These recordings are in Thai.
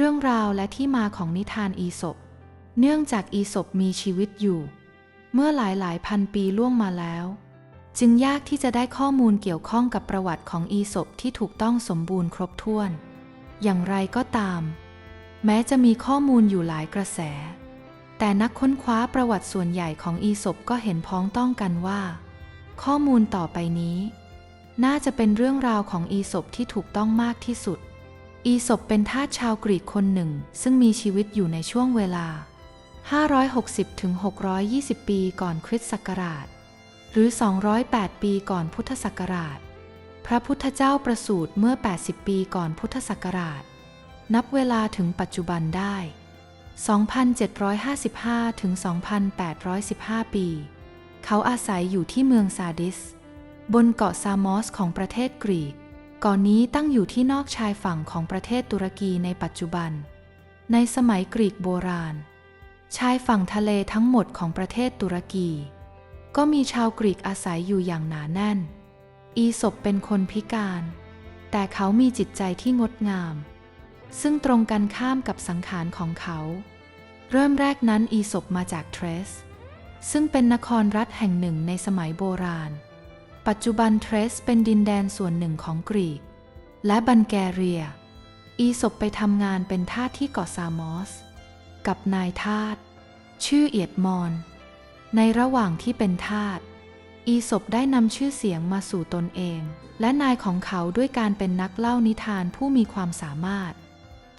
เรื่องราวและที่มาของนิทานอีสปเนื่องจากอีสปมีชีวิตอยู่ เมื่อหลายหลายพันปีล่วงมาแล้ว จึงยากที่จะได้ข้อมูลเกี่ยวข้องกับประวัติของอีสปที่ถูกต้องสมบูรณ์ครบถ้วน อย่างไรก็ตาม แม้จะมีข้อมูลอยู่หลายกระแส แต่นักค้นคว้าประวัติส่วนใหญ่ของอีสปก็เห็นพ้องต้องกันว่า ข้อมูลต่อไปนี้ น่าจะเป็นเรื่องราวของอีสปที่ถูกต้องมากที่สุด อีสปเป็นทาสชาวกรีกคนหนึ่ง ซึ่งมีชีวิตอยู่ในช่วงเวลา 560-620 ปีก่อนคริสต์ศักราช หรือ 208 ปีก่อนพุทธศักราช พระพุทธเจ้าประสูติเมื่อ 80 ปีก่อนพุทธศักราช นับเวลาถึงปัจจุบันได้ 2,755 ถึง 2,815 ปี เขาอาศัยอยู่ที่เมืองซาดิส บนเกาะซามอสของประเทศกรีก กาะนนี้ตั้งอยู่ที่นอกชายฝั่งของประเทศตุรกีในปัจจุบัน ในสมัยกรีกโบราณ ชายฝั่งทะเลทั้งหมดของประเทศตุรกี ก็มีชาวกรีกอาศัยอยู่อย่างหนาแน่น อีสปเป็นคนพิการ แต่เขามีจิตใจที่งดงาม ซึ่งตรงกันข้ามกับสังขารของเขา เริ่มแรกนั้นอีสปมาจากเทรส ซึ่งเป็นนครรัฐแห่งหนึ่งในสมัยโบราณ ปัจจุบันเทรสเป็นดินแดนส่วนหนึ่งของกรีก และบัลแกเรีย อีสปไปทำงานเป็นทาสที่เกาะซามอส กับนายทาสชื่อเอียดมอน ในระหว่างที่เป็นทาสอีสปได้นำชื่อเสียงมาสู่ตนเอง และนายของเขาด้วยการเป็นนักเล่านิทานผู้มีความสามารถ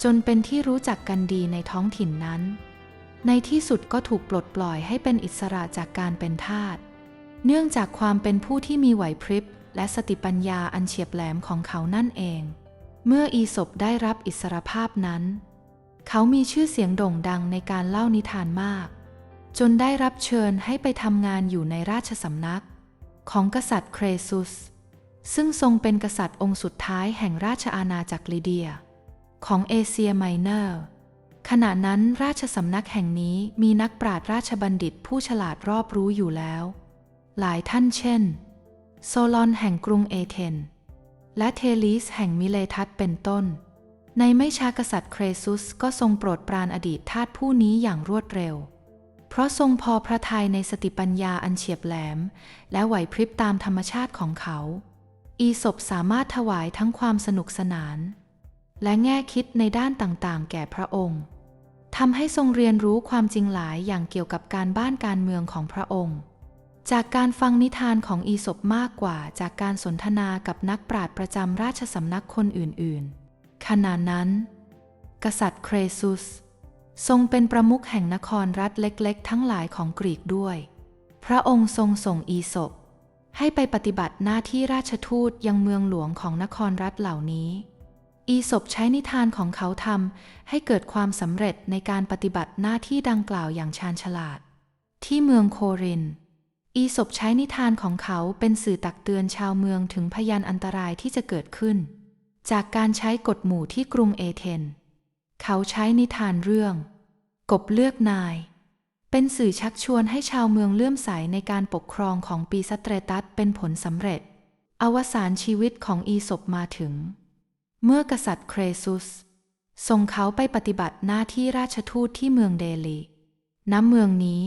จนเป็นที่รู้จักกันดีในท้องถิ่นนั้น ในที่สุดก็ถูกปลดปล่อยให้เป็นอิสระจากการเป็นทาส เนื่องจากความเป็นผู้ที่มีไหวพริบและสติปัญญาอันเฉียบแหลมของเขานั่นเอง เมื่ออีสปได้รับอิสรภาพนั้น เขามีชื่อเสียงโด่งดังในการเล่านิทานมาก จนได้รับเชิญให้ไปทำงานอยู่ในราชสำนัก ของกษัตริย์เครซุส ซึ่งทรงเป็นกษัตริย์องค์สุดท้ายแห่งราชอาณาจักรลิเดีย ของเอเชียไมเนอร์ขณะนั้นราชสำนักแห่งนี้มีนักปราชญ์ราชบัณฑิตผู้ฉลาดรอบรู้อยู่แล้ว หลายท่านเช่น โซลอนแห่งกรุงเอเธน และเทลิสแห่งมิเลทัสเป็นต้น ในไม่ช้ากษัตริย์เครซุสก็ทรงโปรดปรานอดีตทาสผู้นี้อย่างรวดเร็ว เพราะทรงพอพระทัยในสติปัญญาอันเฉียบแหลม และไหวพริบตามธรรมชาติของเขา อีสปสามารถถวายทั้งความสนุกสนาน และแง่คิดในด้านต่างๆ แก่พระองค์ทำให้ทรงเรียนรู้ความจริงหลายอย่างเกี่ยวกับการบ้านการเมืองของพระองค์ จากการฟังนิทานของอีสปมากกว่าจากการสนทนากับนักปราชญ์ประจำราชสำนักคนอื่นๆ ขณะนั้น กษัตริย์เครซุส ทรงเป็นประมุขแห่งนครรัฐเล็กๆ ทั้งหลายของกรีกด้วย พระองค์ทรงส่งอีสปให้ไปปฏิบัติหน้าที่ราชทูตยังเมืองหลวงของนครรัฐเหล่านี้ อีสปใช้นิทานของเขาทำให้เกิดความสำเร็จในการปฏิบัติหน้าที่ดังกล่าวอย่างชาญฉลาด ที่เมืองโคริน อีสปใช้นิทานของเขาเป็นสื่อตักเตือนชาวเมืองถึงพยานอันตรายที่จะเกิดขึ้น จากการใช้กฎหมู่ที่กรุงเอเธนเขาใช้นิทานเรื่อง กบเลือกนาย เป็นสื่อชักชวนให้ชาวเมืองเลื่อมใสในการปกครองของปีซัตเตรตัสเป็นผลสำเร็จ อวสานชีวิตของอีสปมาถึง เมื่อกษัตริย์เครซุสส่งเขาไปปฏิบัติหน้าที่ราชทูตที่เมืองเดลีณเมืองนี้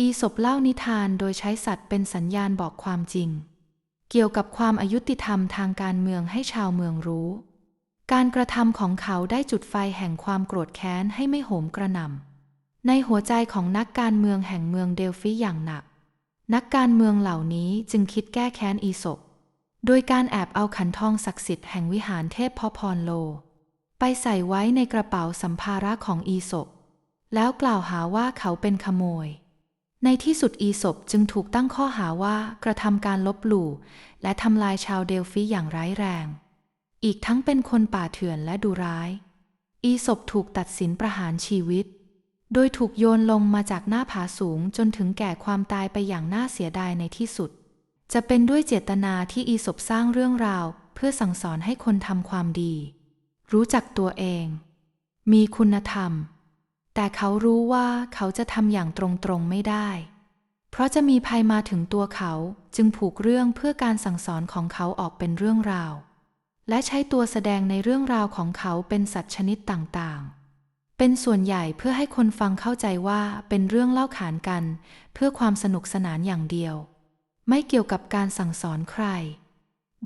อีสปเล่านิทานโดยใช้สัตว์เป็นสัญญาณบอกความจริง เกี่ยวกับความอายุติธรรมทางการเมืองให้ชาวเมืองรู้ การกระทำของเขาได้จุดไฟแห่งความโกรธแค้นให้ไม่โหมกระหน่ำในหัวใจของนักการเมืองแห่งเมืองเดลฟิอย่างหนัก นักการเมืองเหล่านี้จึงคิดแก้แค้นอีสปโดยการแอบเอาขันทองศักดิ์สิทธิ์แห่งวิหารเทพพอพรโล ไปใส่ไว้ในกระเป๋าสัมภาระของอีสปแล้วกล่าวหาว่าเขาเป็นขโมย ในที่สุดอีสปจึงถูกตั้งข้อหาว่ากระทำการลบหลู่ และทำลายชาวเดลฟิอย่างร้ายแรง อีกทั้งเป็นคนป่าเถื่อนและดุร้าย อีสปถูกตัดสินประหารชีวิต โดยถูกโยนลงมาจากหน้าผาสูงจนถึงแก่ความตายไปอย่างน่าเสียดายในที่สุด จะเป็นด้วยเจตนาที่อีสปสร้างเรื่องราว เพื่อสั่งสอนให้คนทำความดี รู้จักตัวเอง มีคุณธรรม แต่เขารู้ว่าเขาจะทำอย่างตรงๆไม่ได้ เพราะจะมีภัยมาถึงตัวเขาจึงผูกเรื่องเพื่อการสั่งสอนของเขาออกเป็นเรื่องราว และใช้ตัวแสดงในเรื่องราวของเขาเป็นสัตว์ชนิดต่างๆ เป็นส่วนใหญ่เพื่อให้คนฟังเข้าใจว่าเป็นเรื่องเล่าขานกัน เพื่อความสนุกสนานอย่างเดียว ไม่เกี่ยวกับการสั่งสอนใคร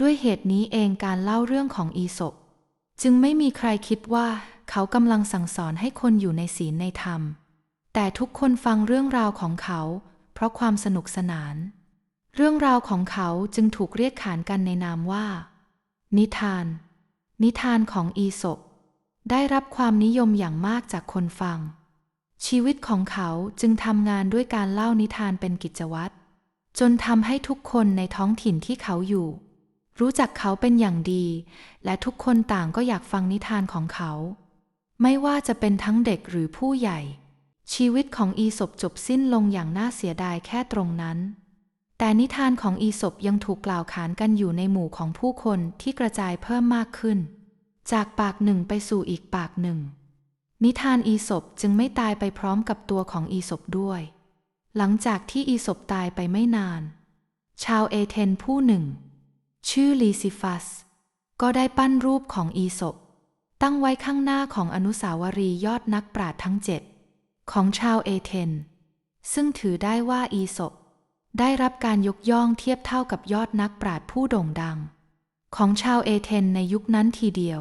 ด้วยเหตุนี้เองการเล่าเรื่องของอีศบจึงไม่มีใครคิดว่า เขากำลังสั่งสอนให้คนอยู่ในศีลในธรรม แต่ทุกคนฟังเรื่องราวของเขา เพราะความสนุกสนาน เรื่องราวของเขาจึงถูกเรียกขานกันในนามว่า นิทาน นิทานของอีศบได้รับความนิยมอย่างมากจากคนฟัง ชีวิตของเขาจึงทำงานด้วยการเล่านิทานเป็นกิจวัตร จนทำให้ทุกคนในท้องถิ่นที่เขาอยู่ รู้จักเขาเป็นอย่างดี และทุกคนต่างก็อยากฟังนิทานของเขา ไม่ว่าจะเป็นทั้งเด็กหรือผู้ใหญ่ ชีวิตของอีศบจบสิ้นลงอย่างน่าเสียดายแค่ตรงนั้น แต่นิทานของอีศบยังถูกกล่าวขานกันอยู่ในหมู่ของผู้คนที่กระจายเพิ่มมากขึ้น จากปากหนึ่งไปสู่อีกปากหนึ่ง นิทานอีศบจึงไม่ตายไปพร้อมกับตัวของอีศบด้วย หลังจากที่อีศบตายไปไม่นาน ชาวเอเธนผู้หนึ่ง ชื่อลีซิฟัส ก็ได้ปั้นรูปของอีศบ ตั้งไว้ข้างหน้าของอนุสาวรีย์ยอดนักปราชญ์ทั้งเจ็ดของชาวเอเธน ซึ่งถือได้ว่าอีศบได้รับการยกย่องเทียบเท่ากับยอดนักปราชญ์ผู้โด่งดัง ของชาวเอเธนในยุคนั้นทีเดียว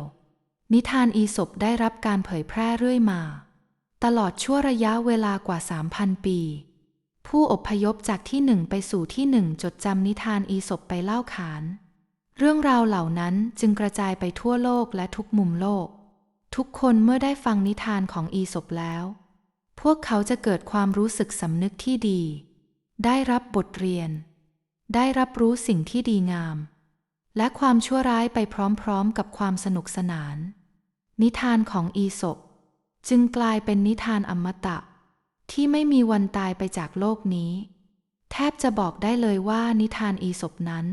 นิทานอีศบได้รับการเผยแพร่เรื่อยมา ตลอดชั่วระยะเวลากว่า 3,000 ปี ผู้อพยพจากที่หนึ่งไปสู่ที่หนึ่งจดจำนิทานอีศบไปเล่าขาน เรื่องราวเหล่านั้นจึงกระจายไปทั่วโลกและทุกมุมโลก ทุกคนเมื่อได้ฟังนิทานของอีศบแล้ว พวกเขาจะเกิดความรู้สึกสำนึกที่ดี ได้รับบทเรียน ได้รับรู้สิ่งที่ดีงาม และความชั่วร้ายไปพร้อมๆกับความสนุกสนาน นิทานของอีศบจึงกลายเป็นนิทานอมตะ ที่ไม่มีวันตายไปจากโลกนี้ แทบจะบอกได้เลยว่านิทานอีศบนั้น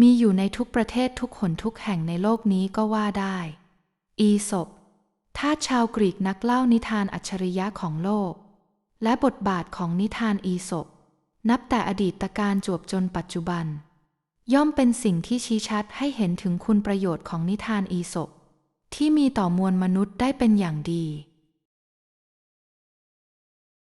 มีอยู่ในทุกประเทศทุกหนทุกแห่งในโลกนี้ก็ว่าได้ อีศบทาสชาวกรีกนักเล่านิทานอัจฉริยะของโลก และบทบาทของนิทานอีศบนับแต่อดีตการจวบจนปัจจุบัน ย่อมเป็นสิ่งที่ชี้ชัดให้เห็นถึงคุณประโยชน์ของนิทานอีศบที่มีต่อมวลมนุษย์ได้เป็นอย่างดี